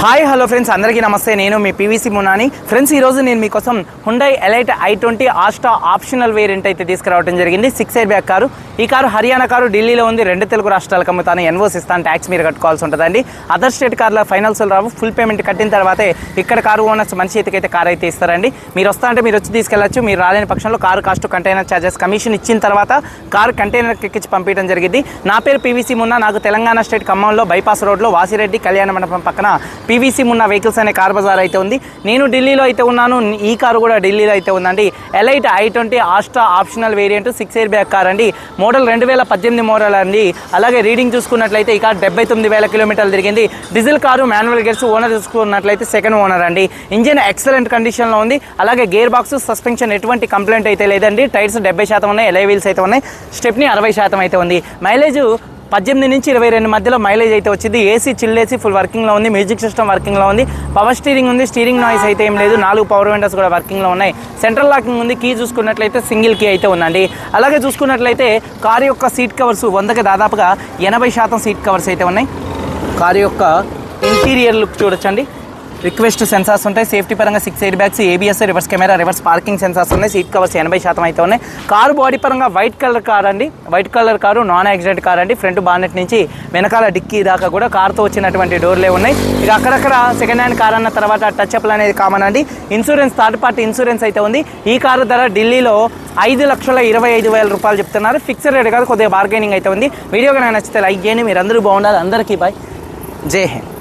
Hi hello friends అందరికీ నమస్తే. నేను మీ పీవీసీ మునాని. ఫ్రెండ్స్ ఈరోజు నేను మీకోసం Hyundai elite I twenty Asta optional variant అయితే తీసుకురావడం జరిగింది. Six air bag car. ఈ కారు హర్యానా కారు ఢిల్లీలో ఉంది. రెండు తెలుగు రాష్ట్రాలకు అమ్ముతాను. ఎన్వోస్ ఇస్తాను. ట్యాక్స్ మీరు కట్టుకోవాల్సి ఉంటుందండి. అదర్ స్టేట్ కార్ల ఫైనల్స్ రావు. ఫుల్ పేమెంట్ కట్టిన తర్వాతే ఇక్కడ కారు ఓనర్స్ మంచి ఎతికైతే కారు అయితే ఇస్తారండి. మీరు వస్తా అంటే మీరు వచ్చి తీసుకెళ్ళచ్చు. మీరు రాలేని పక్షంలో car cost container charges commission ఇచ్చిన తర్వాత కారు కంటైనర్ ఎక్కించి పంపించడం జరిగింది. నా పేరు పీవీసీ మున్నా. నాకు తెలంగాణ స్టేట్ ఖమ్మంలో బైపాస్ రోడ్లో వాసిరెడ్డి కళ్యాణ మండపం పక్కన పీవీసీ ఉన్న వెహికల్స్ అనే కార్ బజార్ అయితే ఉంది. నేను ఢిల్లీలో అయితే ఉన్నాను. ఈ కారు కూడా ఢిల్లీలో అయితే ఉందండి. Elite I twenty Asta optional variant six air bag car అండి. మోడల్ రెండు వేల పద్దెనిమిది మోడల్ అండి. అలాగే రీడింగ్ చూసుకున్నట్లయితే ఈ కార్ డెబ్బై తొమ్మిది వేల కిలోమీటర్లు తిరిగింది. Diesel car manual gears owner చూసుకున్నట్లయితే సెకండ్ ఓనర్ అండి. ఇంజిన్ ఎక్సలెంట్ కండిషన్లో ఉంది. అలాగే గేర్ బాక్స్ సస్పెన్షన్ ఎటువంటి కంప్లైంట్ అయితే లేదండి. టైర్స్ డెబ్బై శాతం ఉన్నాయి. ఎలై వీల్స్ అయితే ఉన్నాయి. స్టెప్ని అరవై శాతం అయితే ఉంది. మైలేజ్ పద్దెనిమిది నుంచి ఇరవై రెండు మధ్యలో మైలేజ్ అయితే వచ్చింది. ఏసీ చిల్లేసి ఫుల్ వర్కింగ్లో ఉంది. మ్యూజిక్ సిస్టమ్ వర్కింగ్లో ఉంది. పవర్ స్టీరింగ్ ఉంది. స్టీరింగ్ నాయిస్ అయితే ఏం లేదు. నాలుగు పవర్ విండోస్ కూడా వర్కింగ్లో ఉన్నాయి. సెంట్రల్ లాకింగ్ ఉంది. కీ చూసుకున్నట్లయితే సింగిల్ కీ అయితే ఉందండి. అలాగే చూసుకున్నట్లయితే కారు యొక్క సీట్ కవర్స్ వందకి దాదాపుగా ఎనభై శాతం సీట్ కవర్స్ అయితే ఉన్నాయి. కారు యొక్క ఇంటీరియర్ లుక్ చూడొచ్చండి. రిక్వెస్ట్ సెన్సార్స్ ఉంటాయి. సేఫ్టీ పరంగా six air bags ABS reverse camera reverse parking sensors ఉన్నాయి. సీట్ కవర్స్ ఎనభై శాతం అయితే ఉన్నాయి. కారు బాడీ పరంగా వైట్ కలర్ కార్ అండి. White colour car non accident car అండి. ఫ్రంట్ బానెట్ నుంచి వెనకాల డిక్కీ దాకా కూడా కార్తో వచ్చినటువంటి డోర్లే ఉన్నాయి. ఇక అక్కడక్కడ సెకండ్ హ్యాండ్ కార్ అన్న తర్వాత టచ్ అప్లు అనేది కామన్ అండి. ఇన్సూరెన్స్ థర్డ్ పార్టీ ఇన్సూరెన్స్ అయితే ఉంది. ఈ కారు ధర ఢిల్లీలో ఐదు లక్షల ఇరవై ఐదు వేల రూపాయలు చెప్తున్నారు. ఫిక్స్డ్ రేట్ కాదు కొద్దిగా బార్గెనింగ్ అయితే ఉంది. వీడియో కానీ నచ్చితే లైక్ చేయండి. మీరు అందరూ బాగుండాలి. అందరికీ బాయ్ జై హింద్.